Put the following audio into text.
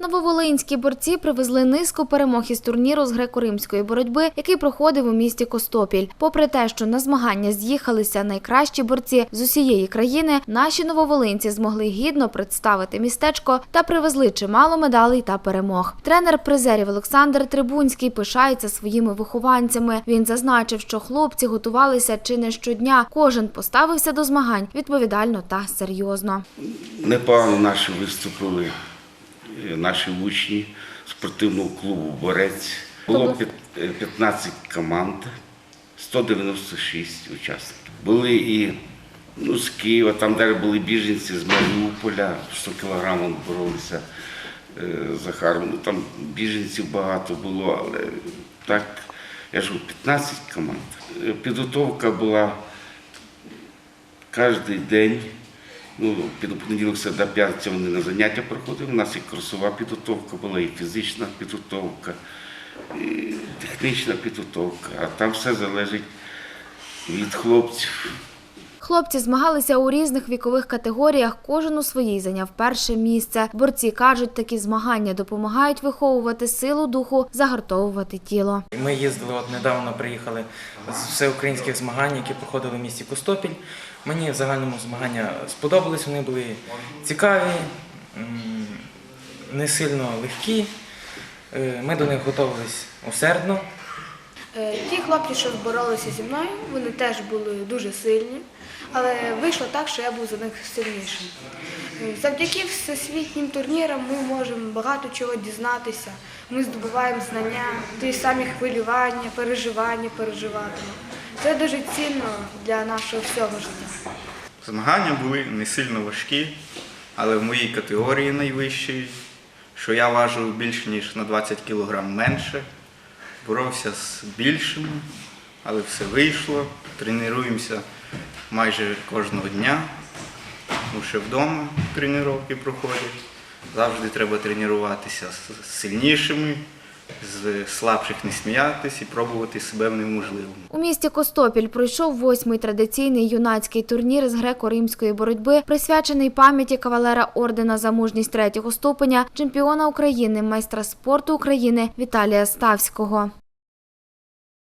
Нововолинські борці привезли низку перемог із турніру з греко-римської боротьби, який проходив у місті Костопіль. Попри те, що на змагання з'їхалися найкращі борці з усієї країни, наші нововолинці змогли гідно представити містечко та привезли чимало медалей та перемог. Тренер призерів Олександр Трибунський пишається своїми вихованцями. Він зазначив, що хлопці готувалися чи не щодня. Кожен поставився до змагань відповідально та серйозно. Непогано наші виступили, наші учні спортивного клубу Борець. Було е, 15 команд, 196 учасників. Були і ну, з Києва, там далі були біженці з Маріуполя, 100 кілограмів боролися е, з Захаром. Ну, там біженців багато було, але так, я ж кажу, 15 команд. Е, Підготовка була кожен день. Ну, понеділок, до п'ятниця вони на заняття проходили. У нас і курсова підготовка була, і фізична підготовка, і технічна підготовка. А там все залежить від хлопців. Хлопці змагалися у різних вікових категоріях. Кожен у своїй зайняв перше місце. Борці кажуть, такі змагання допомагають виховувати силу духу, загартовувати тіло. Ми їздили от недавно, приїхали з всеукраїнських змагань, які проходили в місті Костопіль. Мені в загальному змагання сподобались, вони були цікаві, не сильно легкі. Е, Ми до них готувалися усердно. Е, Ті хлопці, що боролися зі мною, вони теж були дуже сильні, але вийшло так, що я був за них сильнішим. Е, Завдяки всесвітнім турнірам ми можемо багато чого дізнатися. Ми здобуваємо знання, ті самі хвилювання, переживання переживатимо. Це дуже цінно для нашого всього життя. Змагання були не сильно важкі, але в моїй категорії найвищій, що я важив більше, ніж на 20 кг менше. Боровся з більшими, але все вийшло. Тренуємося майже кожного дня. Тому що вдома тренування проходять. Завжди треба тренуватися з сильнішими, з слабших не сміятись і пробувати себе в неможливому. У місті Костопіль пройшов восьмий традиційний юнацький турнір з греко-римської боротьби, присвячений пам'яті кавалера ордена за мужність третього ступеня, чемпіона України, майстра спорту України Віталія Ставського.